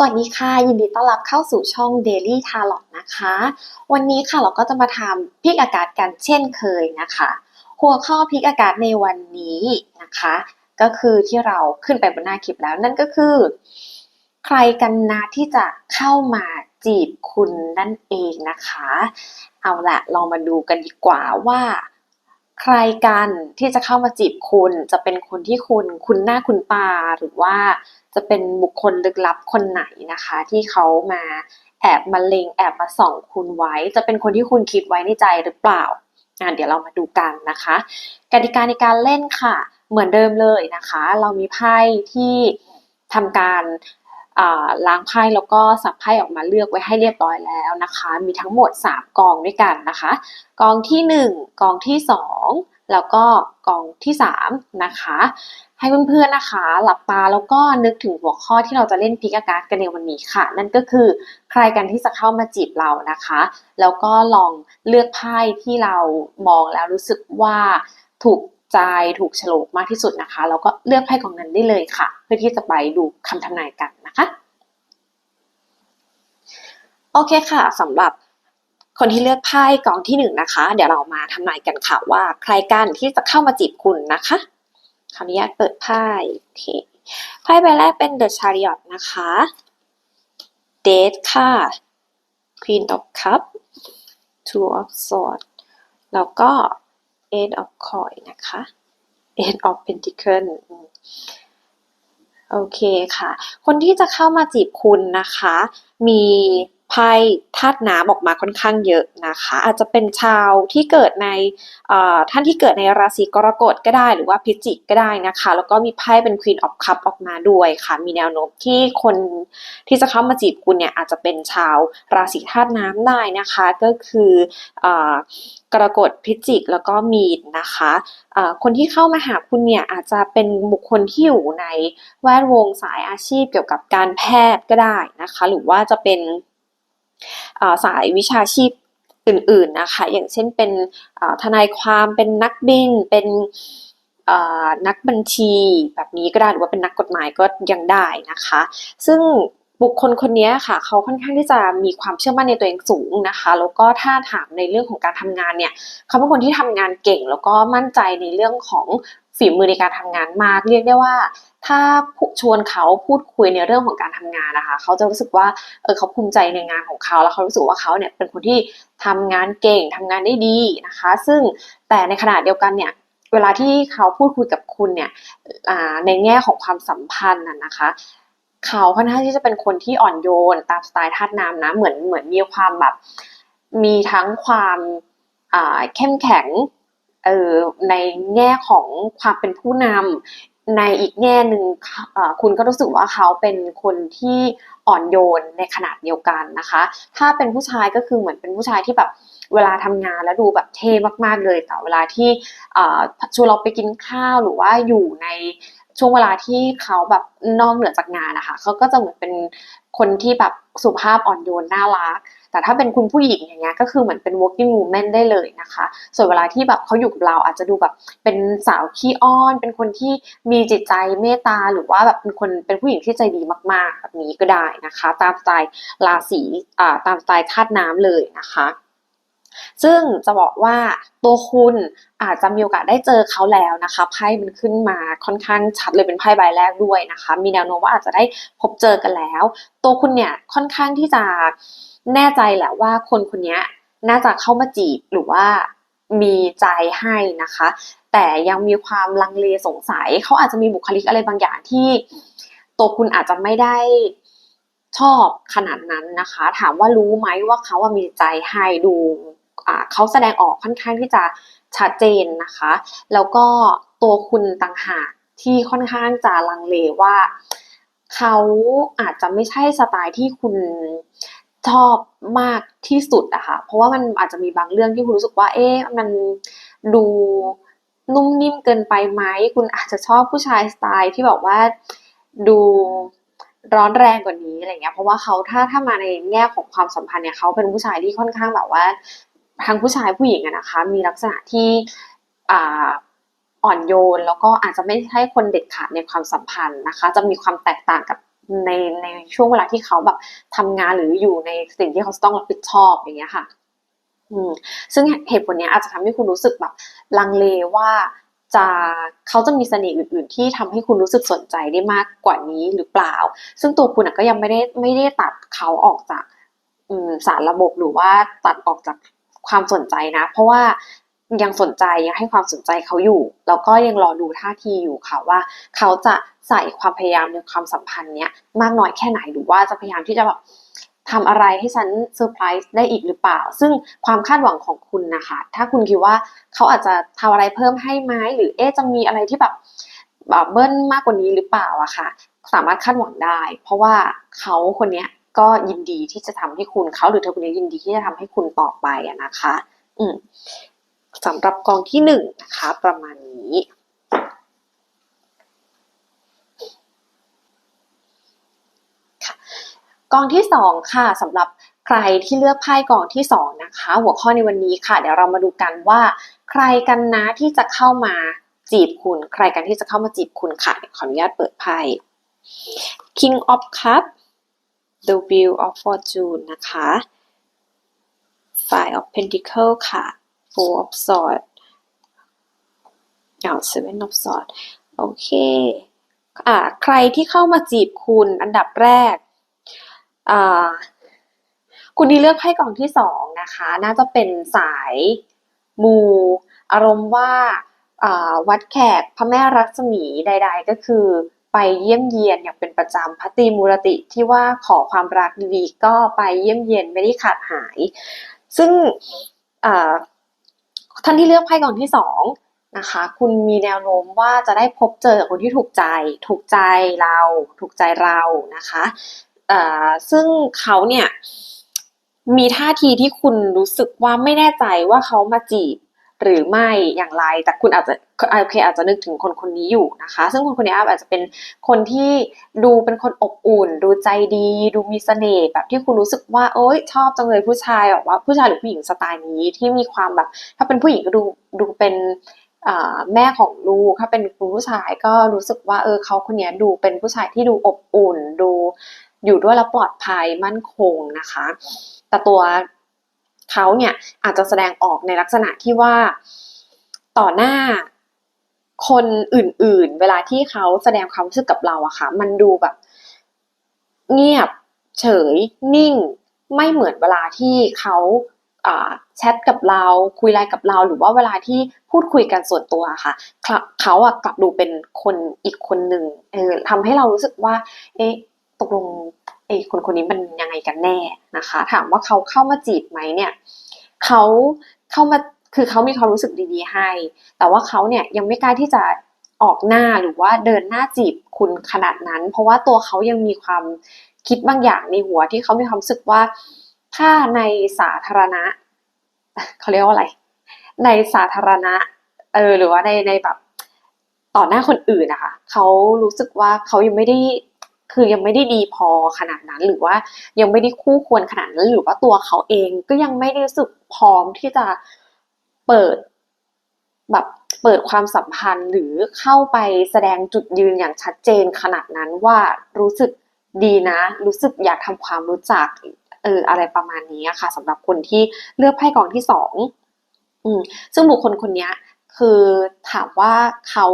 สวัสดีค่ะ ยินดีต้อนรับเข้าสู่ช่อง Daily Tarot นะคะ วันนี้ค่ะเราก็จะมาทำพิกอากาศกันเช่นเคยนะคะ หัวข้อพิกอากาศในวันนี้นะคะ ก็คือที่เราขึ้นไปบนหน้าคลิปแล้วนั่นก็คือ ใครกันนะที่จะเข้ามาจีบคุณนั่นเองนะคะ เอาละเรามาดูกันดีกว่าว่า ใครกันที่จะเข้ามาจีบคุณจะเป็นคนที่คุณคุณหน้าคุณตาหรือว่าจะเป็นบุคคลลึกลับคนไหนนะคะ ที่เขามาแอบมาเลงแอบมาส่องคุณไว้ จะเป็นคนที่คุณคิดไว้ในใจหรือเปล่าอะเดี๋ยวเรามาดูกันนะคะกติกาในการเล่นค่ะ เหมือนเดิมเลยนะคะ เรามีไพ่ที่ทำการ ล้างไพ่แล้วก็สับไพ่ออกมาเลือกไว้ให้เรียบร้อยแล้วนะคะ มีทั้งหมด 3 กองด้วยกันนะคะ กองที่ 1 กองที่ 2 แล้วก็กองที่ 3 นะคะ ให้เพื่อนๆนะคะ หลับตาแล้วก็นึกถึงหัวข้อที่เราจะเล่นพิกากาศกันในวันนี้ค่ะ นั่นก็คือใครกันที่จะเข้ามาจีบเรานะคะ แล้วก็ลองเลือกไพ่ที่เรามองแล้วรู้สึกว่าถูก ใจถูกฉลกมากที่สุดนะคะ แล้วก็เลือกไพ่กองนั้นได้เลยค่ะ เพื่อที่จะไปดูคำทำนายกันนะคะ โอเคค่ะสำหรับคนที่เลือกไพ่กองที่หนึ่งนะคะ เดี๋ยวเรามาทำนายกันค่ะว่าใครกันที่จะเข้ามาจีบคุณนะคะขออนุญาตเปิดไพ่ไพ่ใบแรกเป็น The Chariot นะคะ Date ค่ะ Queen of Cup Two of Swords แล้วก็ Eight of Coin นะคะ Eight of Pentacle โอเคค่ะ คนที่จะเข้ามาจีบคุณนะคะ มี ไพ่ธาตุน้ำออกมาค่อนข้างเยอะนะคะ อาจจะเป็นชาวที่เกิดในท่านที่เกิดในราศีกรกฎก็ได้หรือว่าพิจิกก็ได้นะคะ แล้วก็มีไพ่เป็น Queen of Cup ออกมาด้วยค่ะ มีแนวโน้มที่คนที่จะเข้ามาจีบคุณเนี่ยอาจจะเป็นชาวราศีธาตุน้ำได้นะคะ ก็คือกรกฎพิจิกแล้วก็มีนนะคะคนที่เข้ามาหาคุณเนี่ยอาจจะเป็นบุคคลที่อยู่ในแวดวงสายอาชีพเกี่ยวกับการแพทย์ก็ได้นะคะ หรือว่าจะเป็น สายวิชาชีพอื่นๆนะคะ อย่างเช่นเป็นทนายความเป็นนักบิน เป็นนักบัญชีแบบนี้ก็ได้หรือว่าเป็นนักกฎหมายก็ยังได้นะคะ ซึ่งบุคคลคนนี้ค่ะเขาค่อนข้างที่จะมีความเชื่อมั่นในตัวเองสูงนะคะ แล้วก็ถ้าถามในเรื่องของการทำงานเนี่ยเขาเป็นคนที่ทำงานเก่ง แล้วก็มั่นใจในเรื่องของ ฝีมือในการทำงานมาก เรียกได้ว่า ถ้าชวนเขาพูดคุยในเรื่องของการทำงานนะคะ เขาจะรู้สึกว่าเออเขาภูมิใจในงานของเขา แล้วเขารู้สึกว่าเขาเนี่ยเป็นคนที่ทำงานเก่งทำงานได้ดีนะคะ ซึ่งแต่ในขณะเดียวกันเนี่ยเวลาที่เขาพูดคุยกับคุณเนี่ยในแง่ของความสัมพันธ์น่ะนะคะเขาค่อนข้างที่จะเป็นคนที่อ่อนโยนตามสไตล์ธาตุน้ำนะเหมือนเหมือนมีความแบบมีทั้งความเข้มแข็ง เออในแง่ของความเป็นผู้นำในอีกแง่หนึ่งคุณก็รู้สึกว่าเขาเป็นคนที่อ่อนโยนในขนาดเดียวกันนะคะ ถ้าเป็นผู้ชายก็คือเหมือนเป็นผู้ชายที่แบบเวลาทำงานแล้วดูแบบเท่มากๆเลย แต่เวลาที่ชวนเราไปกินข้าวหรือว่าอยู่ในช่วงเวลาที่เขาแบบนอกเหนือจากงานนะคะเขาก็จะเหมือนเป็นคนที่แบบสุภาพอ่อนโยนน่ารัก แต่ถ้าเป็นคุณผู้หญิงอย่างเงี้ยก็คือเหมือนเป็น working woman ได้เลยนะคะ ส่วนเวลาที่แบบเขาอยู่กับเราอาจจะดูแบบเป็นสาวขี้อ้อน เป็นคนที่มีจิตใจเมตตาหรือว่าแบบเป็นคนเป็นผู้หญิงที่ใจดีมากๆแบบนี้ก็ได้นะคะ ตามสไตล์ราศีอ่าตามสไตล์ธาตุน้ำเลยนะคะซึ่งจะบอกว่าตัวคุณอาจจะมีโอกาสได้เจอเขาแล้วนะคะไพ่มันขึ้นมาค่อนข้างชัดเลยเป็นไพ่ใบแรกด้วยนะคะ มีแนวโน้มว่าอาจจะได้พบเจอกันแล้ว ตัวคุณเนี่ยค่อนข้างที่จะ แน่ใจแหละว่าคนคนนี้น่าจะเข้ามาจีบหรือว่ามีใจให้นะคะ แต่ยังมีความลังเลสงสัย เขาอาจจะมีบุคลิกอะไรบางอย่างที่ ตัวคุณอาจจะไม่ได้ชอบขนาดนั้นนะคะ ถามว่ารู้ไหมว่าเขาว่ามีใจให้ดูเขาแสดงออกค่อนข้างที่จะชัดเจนนะคะ แล้วก็ตัวคุณต่างหากที่ค่อนข้างจะลังเลว่า เขาอาจจะไม่ใช่สไตล์ที่คุณ ชอบมากที่สุดอะค่ะ เพราะว่ามันอาจจะมีบางเรื่องที่คุณรู้สึกว่า เอ๊ะ มันดูนุ่มนิ่มเกินไปไหม คุณอาจจะชอบผู้ชายสไตล์ที่แบบว่าดูร้อนแรงกว่านี้อะไรเงี้ย เพราะว่าเขาถ้าถ้ามาในแง่ของความสัมพันธ์เนี่ยเขาเป็นผู้ชายที่ค่อนข้างแบบว่าทั้งผู้ชายผู้หญิงอะนะคะ มีลักษณะที่อ่าอ่อนโยน แล้วก็อาจจะไม่ใช่คนเด็ดขาดในความสัมพันธ์นะคะ จะมีความแตกต่างกับ ในในช่วงเวลาที่เขาแบบทำงานหรืออยู่ในสิ่งที่เขาต้องรับผิดชอบอย่างเงี้ยค่ะ อืม ซึ่งเหตุผลเนี้ยอาจจะทำให้คุณรู้สึกแบบลังเลว่าจะเขาจะมีเสน่ห์อื่น ๆ ที่ทำให้คุณรู้สึกสนใจได้มากกว่านี้หรือเปล่า ซึ่งตัวคุณก็ยังไม่ได้ไม่ได้ตัดเขาออกจากสารระบบหรือว่าตัดออกจากความสนใจนะ เพราะว่า ยังสนใจยังให้ความสนใจเขาอยู่ แล้วก็ยังรอดูท่าทีอยู่ค่ะว่า เขาจะใส่ความพยายามในความสัมพันธ์เนี้ยมากน้อยแค่ไหนหรือว่าจะพยายามที่จะแบบทำอะไรให้ฉันเซอร์ไพรส์ได้อีกหรือเปล่า ซึ่งความคาดหวังของคุณนะคะ ถ้าคุณคิดว่าเขาอาจจะทำอะไรเพิ่มให้ไหมหรือเอ๊จะมีอะไรที่แบบแบบเบิ้ลมากกว่านี้หรือเปล่าอะค่ะ สามารถคาดหวังได้ เพราะว่าเขาคนเนี้ยก็ยินดีที่จะทำให้คุณเขาหรือเธอคนนี้ยินดีที่จะทำให้คุณต่อไปอะนะคะ อืม สำหรับกองที่หนึ่งนะคะ ประมาณนี้ กองที่สองค่ะสำหรับใครที่เลือกไพ่กองที่สองนะคะ หัวข้อในวันนี้ค่ะ เดี๋ยวเรามาดูกันว่า ใครกันนะที่จะเข้ามาจีบคุณ ใครกันที่จะเข้ามาจีบคุณค่ะขออนุญาตเปิดไพ่ King of Cup The Wheel of Fortune นะคะ Five of Pentacle ค่ะ Four of Swords อ้า Seven of sword โอเคอ่าใครที่เข้ามาจีบคุณอันดับแรกอ่าคุณที่เลือกไพ่กล่องที่สองนะคะ น่าจะเป็นสายมู อารมณ์ว่าวัดแขกพระแม่รัศมีใด ๆ ก็คือไปเยี่ยมเยียนอย่างเป็นประจำพัตตีมูรติที่ว่าขอความรักดีๆก็ไปเยี่ยมเยียนไม่ได้ขาดหาย ซึ่ง ท่านที่เลือกไพ่ก่องที่สองนะคะ คุณมีแนวโน้มว่าจะได้พบเจอคนที่ถูกใจ ถูกใจเรา ถูกใจเรานะคะซึ่งเขาเนี่ยมีท่าทีที่คุณรู้สึกว่าไม่แน่ใจว่าเขามาจีบ หรือไม่อย่างไร แต่คุณอาจจะโอเคอาจจะนึกถึงคนคนนี้อยู่นะคะ ซึ่งคนคนนี้อาจจะเป็นคนที่ดูเป็นคนอบอุ่น ดูใจดี ดูมีเสน่ห์แบบที่คุณรู้สึกว่าเอ้ยชอบจังเลยผู้ชายแบบว่าผู้ชายหรือผู้หญิงสไตล์นี้ที่มีความแบบ ถ้าเป็นผู้หญิงก็ดูดูเป็นแม่ของลูกถ้าเป็นผู้ชายก็รู้สึกว่าเออเขาคนนี้ดูเป็นผู้ชายที่ดูอบอุ่น ดูอยู่ด้วยแล้วปลอดภัยมั่นคงนะคะ แต่ตัว เขาเนี่ยอาจจะแสดงออกในลักษณะที่ว่าต่อหน้าคนอื่นๆ เวลาที่เขาแสดงความรู้สึกกับเราอะค่ะ มันดูแบบ เงียบ เฉย นิ่ง ไม่เหมือนเวลาที่เขาแชทกับเราคุยไลน์กับเรา หรือว่าเวลาที่พูดคุยกันส่วนตัวค่ะ เขาอะกลับดูเป็นคนอีกคนหนึ่งเออทำให้เรารู้สึกว่า เอ๊ะตกลง ไอ้คนคนนี้มันยังไงกันแน่นะคะ ถามว่าเขาเข้ามาจีบไหมเนี่ยเขาเข้ามาคือเขามีความรู้สึกดีๆให้ แต่ว่าเขาเนี่ยยังไม่กล้าที่จะออกหน้าหรือว่าเดินหน้าจีบคุณขนาดนั้น เพราะว่าตัวเขายังมีความคิดบางอย่างในหัวที่เขามีความรู้สึกว่าถ้าในสาธารณะเขาเรียกว่าอะไร ในสาธารณะเออหรือว่าในในแบบต่อหน้าคนอื่นนะคะเขารู้สึกว่าเขายังไม่ได้ คือยังไม่ได้ดีพอขนาดนั้นหรือว่ายังไม่ได้คู่ควรขนาดนั้นหรือว่าตัวเขาเองก็ยังไม่ได้รู้สึกพร้อมที่จะเปิดแบบเปิดความสัมพันธ์หรือเข้าไปแสดงจุดยืนอย่างชัดเจนขนาดนั้นว่ารู้สึกดีนะ รู้สึกอยากทำความรู้จักเอออะไรประมาณนี้ค่ะสำหรับคนที่เลือกไพ่กองที่สองอืมซึ่งบุคคลคนนี้คือถามว่าเขา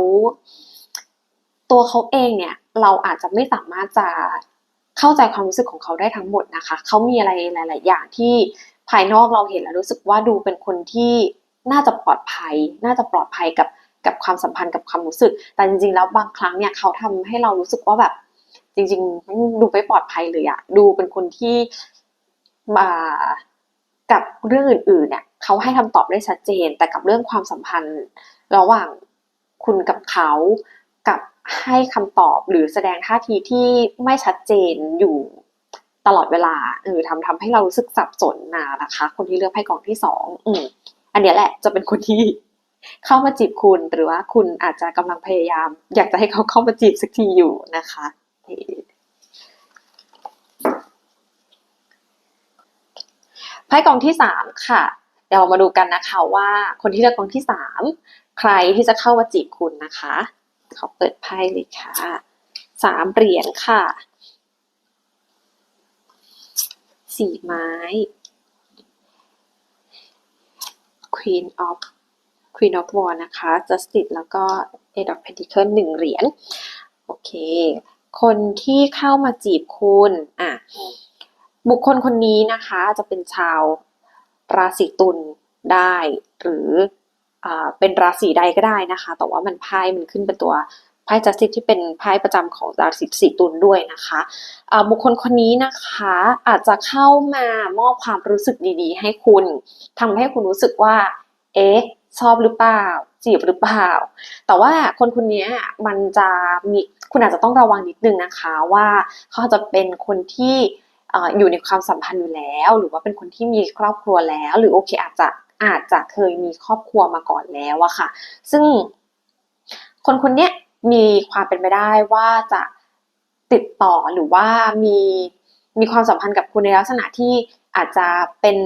ตัวเขาเองเนี่ย เราอาจจะไม่สามารถจะเข้าใจความรู้สึกของเขาได้ทั้งหมดนะคะ เขามีอะไรหลาย ๆ อย่างที่ภายนอกเราเห็นแล้วรู้สึกว่าดูเป็นคนที่น่าจะปลอดภัย น่าจะปลอดภัยกับกับความสัมพันธ์กับความรู้สึก แต่จริง ๆ แล้วบางครั้งเนี่ยเขาทำให้เรารู้สึกว่าแบบ จริง ๆ ดูไม่ปลอดภัยเลยอะดูเป็นคนที่มากับเรื่องอื่น ๆ เนี่ยเขาให้คำตอบได้ชัดเจน แต่กับเรื่องความสัมพันธ์ ระหว่างคุณกับเขากับ ให้คำตอบหรือแสดงท่าทีที่ไม่ชัดเจนอยู่ตลอดเวลาเออทำทำให้เรารู้สึกสับสนนานะคะ คนที่เลือกไพ่กองที่สองอืมอันนี้แหละจะเป็นคนที่เข้ามาจีบคุณหรือว่าคุณอาจจะกำลังพยายาม อยากจะให้เขาเข้ามาจีบสักทีอยู่นะคะไพ่กองที่สามค่ะ เดี๋ยวมาดูกันนะคะว่าคนที่เลือกกองที่สามใครที่จะเข้ามาจีบคุณนะคะ ขอเปิดไพ่เลยค่ะสามเหรียญค่ะสี่ไม้ Queen of Queen of War นะคะ Justice แล้วก็ Eight of Pentacles หนึ่งเหรียญ โอเค คนที่เข้ามาจีบคุณอะบุคคลคนนี้นะคะจะเป็นชาวราศีตุลได้ หรือ เป็นราศีใดก็ได้นะคะ แต่ว่ามันไพ่มันขึ้นเป็นตัวไพ่จัสติสที่เป็นไพ่ประจำของราศีสีตุลด้วยนะคะบุคคลคนนี้นะคะอาจจะเข้ามามอบความรู้สึกดีๆ ให้คุณทำให้คุณรู้สึกว่า เอ๊ะชอบหรือเปล่า จีบหรือเปล่า แต่ว่าคนคนนี้มันจะมีคุณอาจจะต้องระวังนิดนึงนะคะว่าเขาจะเป็นคนที่อยู่ในความสัมพันธ์อยู่แล้ว หรือว่าเป็นคนที่มีครอบครัวแล้ว หรือโอเคอาจจะ อาจจะเคยมีครอบครัวมาก่อนแล้วอะค่ะ ซึ่งคนคนนี้มีความเป็นไปได้ว่าจะติดต่อหรือว่ามีมีความสัมพันธ์กับคุณในลักษณะที่อาจจะเป็น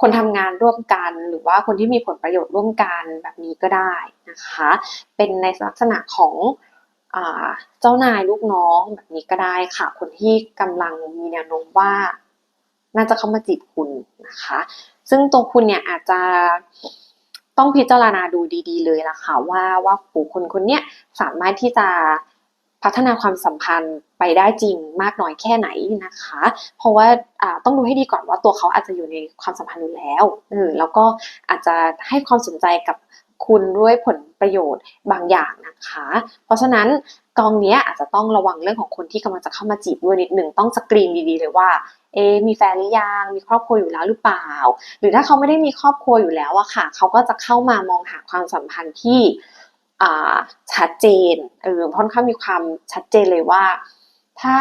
คนทำงานร่วมกัน หรือว่าคนที่มีผลประโยชน์ร่วมกันแบบนี้ก็ได้นะคะ เป็นในลักษณะของอเจ้านายลูกน้องแบบนี้ก็ได้ค่ะ คนที่กำลังมีแนวโน้มว่า น่าจะเข้ามาจีบคุณนะคะ ซึ่งตัวคุณเนี่ยอาจจะต้องพิจารณาดูดีๆเลยล่ะค่ะว่าว่าบุคคลคนเนี้ยสามารถที่จะพัฒนาความสัมพันธ์ไปได้จริงมากน้อยแค่ไหนนะคะ เพราะว่าาต้องดูให้ดีก่อนว่าตัวเขาอาจจะอยู่ในความสัมพันธ์อยู่แล้วเออแล้วก็อาจจะให้ความสนใจกับคุณด้วยผลประโยชน์บางอย่างนะคะ เพราะฉะนั้น กองนี้อาจจะต้องระวังเรื่องของคนที่กำลังจะเข้ามาจีบด้วยนิดหนึ่งต้องสกรีนดีๆเลยว่าเอมีแฟนหรือยังมีครอบครัวอยู่แล้วหรือเปล่า หรือถ้าเขาไม่ได้มีครอบครัวอยู่แล้วอะค่ะ เขาก็จะเข้ามามองหาความสัมพันธ์ที่ชัดเจนเออค่อนข้างมีความชัดเจนเลยว่า ถ้า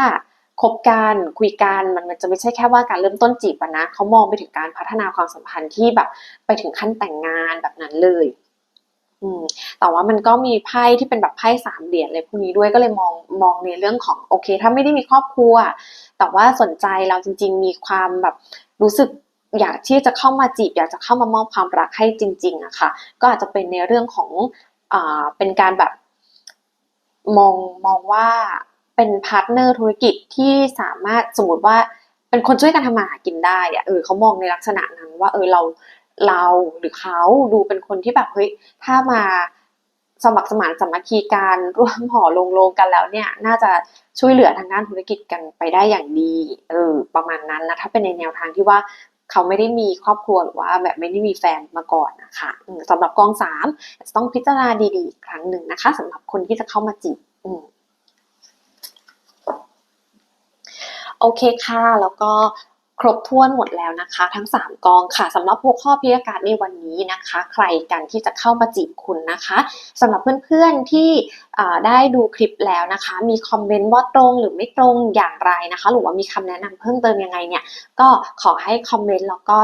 คบกันคุยกันมันมันจะไม่ใช่แค่ว่าการเริ่มต้นจีบนะเขามองไปถึงการพัฒนาความสัมพันธ์ที่แบบไปถึงขั้นแต่งงานแบบนั้นเลย อืมแต่ว่ามันก็มีไพ่ที่เป็นแบบไพ่สามเหรียญเลยพวกนี้ด้วยก็เลยมองมองในเรื่องของโอเค ถ้าไม่ได้มีครอบครัว แต่ว่าสนใจเราจริง ๆ มีความแบบรู้สึกอยากที่จะเข้ามาจีบ อยากจะเข้ามามอบความรักให้จริงๆอะค่ะ ก็อาจจะเป็นในเรื่องของอ่าเป็นการแบบมองมองว่าเป็นพาร์ทเนอร์ธุรกิจที่สามารถสมมติว่าเป็นคนช่วยกันทำมาหากินได้อะเออเขามองในลักษณะนั้นว่าเออเรา เราหรือเขาดูเป็นคนที่แบบเฮ้ยถ้ามาสมัครสมานสมัคคีการร่วมห่อลงโลงกันแล้วเนี่ย น่าจะช่วยเหลือทางด้านธุรกิจกันไปได้อย่างดีเออประมาณนั้นนะถ้าเป็นในแนวทางที่ว่าเขาไม่ได้มีครอบครัวหรือว่าแบบไม่ได้มีแฟนมาก่อนนะคะอืมสำหรับกองสามจะต้องพิจารณาดีๆอีกครั้งหนึ่งนะคะสำหรับคนที่จะเข้ามาจีบโอเคค่ะ แล้วก็ ครบถ้วนหมดแล้วนะคะ ทั้ง 3 กองค่ะสำหรับหัวข้อพิยากาศในวันนี้นะคะ ใครกันที่จะเข้ามาจีบคุณนะคะสำหรับเพื่อนๆที่ได้ดูคลิปแล้วนะคะ มีคอมเมนต์ว่าตรงหรือไม่ตรงอย่างไรนะคะ หรือว่ามีคำแนะนำเพิ่มเติมยังไงเนี่ยก็ขอให้คอมเมนต์แล้วก็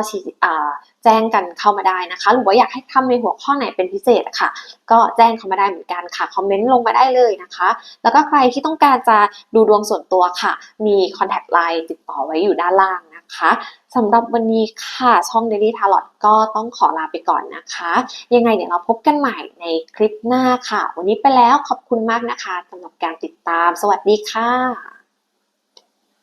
อ่า จ้งกันเข้ามาได้นะคะ หรือว่าอยากให้ทำในหัวข้อไหนเป็นพิเศษะค่ะ ก็แจ้งเข้ามาได้เหมือนกันค่ะ คอมเมนต์ลงมาได้เลยนะคะ แล้วก็ใครที่ต้องการจะดูดวงส่วนตัวค่ะ มี contact line ติดต่อไว้อยู่ด้านล่างนะคะสำหรับวันนี้ค่ะ ช่อง Daily Tarot ก็ต้องขอลาไปก่อนนะคะ ยังไงเดี๋ยวเราพบกันใหม่ในคลิปหน้าค่ะ วันนี้ไปแล้วขอบคุณมากนะคะสำหรับการติดตาม สวัสดีค่ะ